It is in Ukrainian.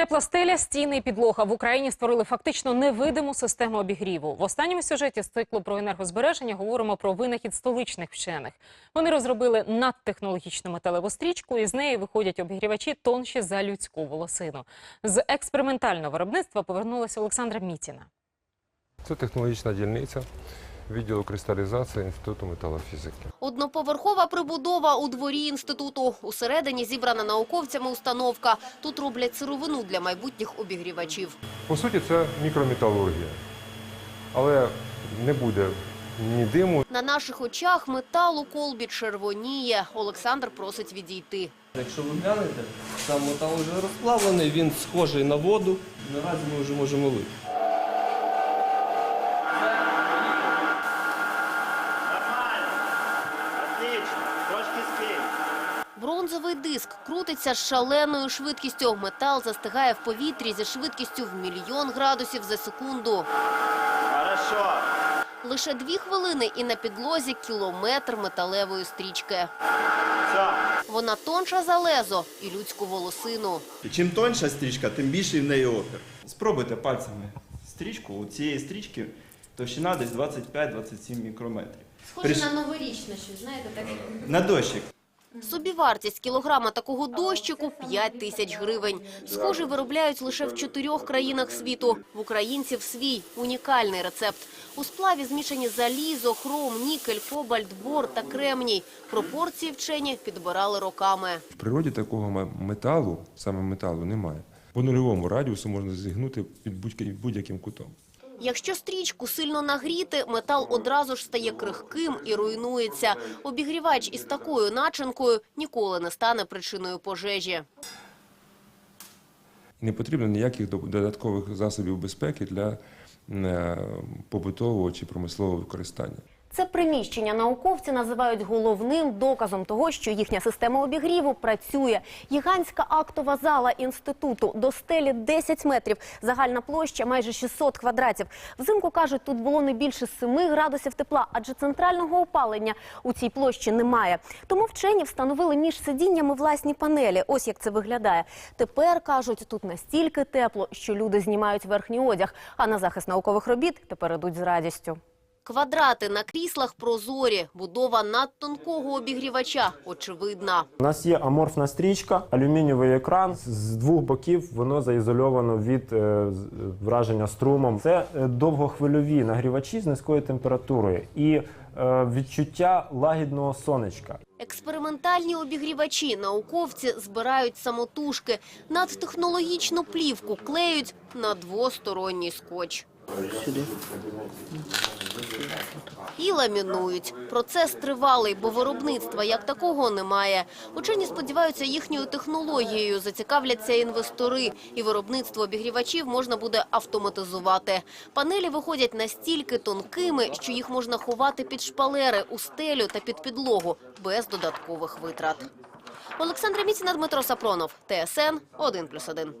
Тепла стеля, стіни і підлога в Україні створили фактично невидиму систему обігріву. В останньому сюжеті з циклу про енергозбереження говоримо про винахід столичних вчених. Вони розробили надтехнологічну металеву стрічку, і з неї виходять обігрівачі тонші за людську волосину. З експериментального виробництва повернулася Олександра Мітіна. Це технологічна дільниця відділу кристалізації Інституту металофізики. Одноповерхова прибудова у дворі інституту. Усередині зібрана науковцями установка. Тут роблять сировину для майбутніх обігрівачів. По суті, це мікрометалургія. Але не буде ні диму, На наших очах метал у колбі червоніє. Олександр просить відійти. Якщо ви глянете, сам метал вже розплавлений, він схожий на воду. Наразі ми вже можемо лити. Бронзовий диск крутиться з шаленою швидкістю. Метал застигає в повітрі зі швидкістю в мільйон градусів за секунду. Хорошо. Лише дві хвилини і на підлозі кілометр металевої стрічки. Все. Вона тонша за лезо і людську волосину. Чим тоньша стрічка, тим більший в неї опір. Спробуйте пальцями стрічку. У цієї стрічки товщина десь 25-27 мікрометрів. Приш- новорічне щось, знаєте, так. На дощик. Собівартість кілограма такого дощику – 5 тисяч гривень. Схожий виробляють лише в чотирьох країнах світу. В українців свій унікальний рецепт. У сплаві змішані залізо, хром, нікель, кобальт, бор та кремній. Пропорції вчені підбирали роками. В природі такого металу, саме металу, немає. По нульовому радіусу можна зігнути під будь- будь-яким кутом. Якщо стрічку сильно нагріти, метал одразу ж стає крихким і руйнується. Обігрівач із такою начинкою ніколи не стане причиною пожежі. Не потрібно ніяких до- додаткових засобів безпеки для е, побутового чи промислового використання. Це приміщення науковці називають головним доказом того, що їхня система обігріву працює. Гігантська актова зала інституту до стелі 10 метрів, загальна площа майже 600 квадратів. Взимку кажуть, тут було не більше 7 градусів тепла, адже центрального опалення у цій площі немає. Тому вчені встановили між сидіннями власні панелі. Ось як це виглядає. Тепер кажуть, тут настільки тепло, що люди знімають верхній одяг, а на захист наукових робіт тепер ідуть з радістю. Квадрати на кріслах прозорі, будова надтонкого обігрівача очевидна. У нас є аморфна стрічка, алюмінієвий екран. З двох боків воно заізольовано від е, враження струмом. Це е, довгохвильові нагрівачі з низькою температурою і е, відчуття лагідного сонечка. Експериментальні обігрівачі науковці збирають самотужки. Надтехнологічну плівку клеють на двосторонній скотч. І ламінують. Процес тривалий, бо виробництва як такого немає. Учені сподіваються, їхньою технологією зацікавляться інвестори, і виробництво обігрівачів можна буде автоматизувати. Панелі виходять настільки тонкими, що їх можна ховати під шпалери, у стелю та під підлогу без додаткових витрат. Олександра Міціна, Дмитро Сапронов, ТСН 1+,1.